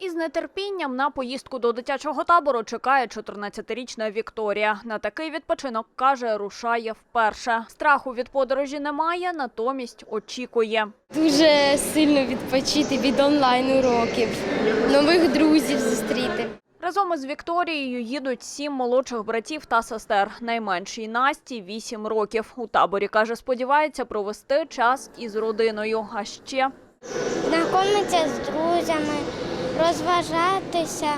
Із нетерпінням на поїздку до дитячого табору чекає 14-річна Вікторія. На такий відпочинок каже, рушає вперше. Страху від подорожі немає, натомість очікує. Дуже сильно відпочити від онлайн уроків, нових друзів зустріти. Разом із Вікторією їдуть сім молодших братів та сестер. Найменшій Насті 8 років. У таборі каже, сподівається провести час із родиною. А ще знайомитися з друзями, розважатися,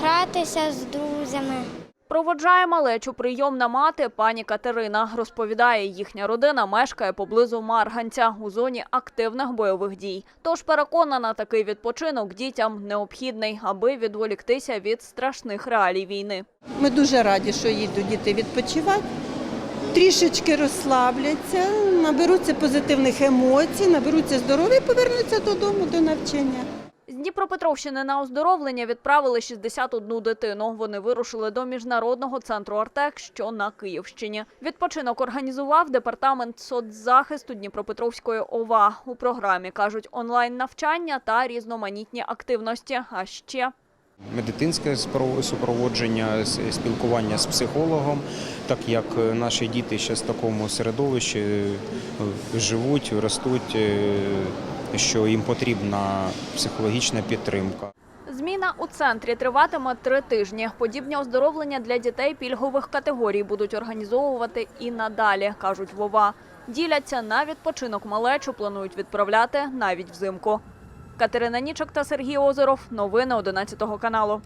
гратися з друзями. Проводжає малечу прийомна мати пані Катерина. Розповідає, їхня родина мешкає поблизу Марганця у зоні активних бойових дій. Тож переконана, такий відпочинок дітям необхідний, аби відволіктися від страшних реалій війни. Ми дуже раді, що їдуть діти відпочивати, трішечки розслабляться, наберуться позитивних емоцій, наберуться здоров'я і повернуться додому до навчання. Дніпропетровщини на оздоровлення відправили 61 дитину. Вони вирушили до міжнародного центру Артек, що на Київщині. Відпочинок організував департамент соцзахисту Дніпропетровської ОВА. У програмі кажуть онлайн навчання та різноманітні активності. А ще медицинське супроводження, спілкування з психологом, так як е, наші діти ще в такому середовищі е, живуть, ростуть, е, що їм потрібна психологічна підтримка. Зміна у центрі триватиме три тижні. Подібні оздоровлення для дітей пільгових категорій будуть організовувати і надалі, кажуть Вова. Діляться на відпочинок малечу, планують відправляти навіть взимку. Катерина Нічок та Сергій Озеров. Новини 11 каналу.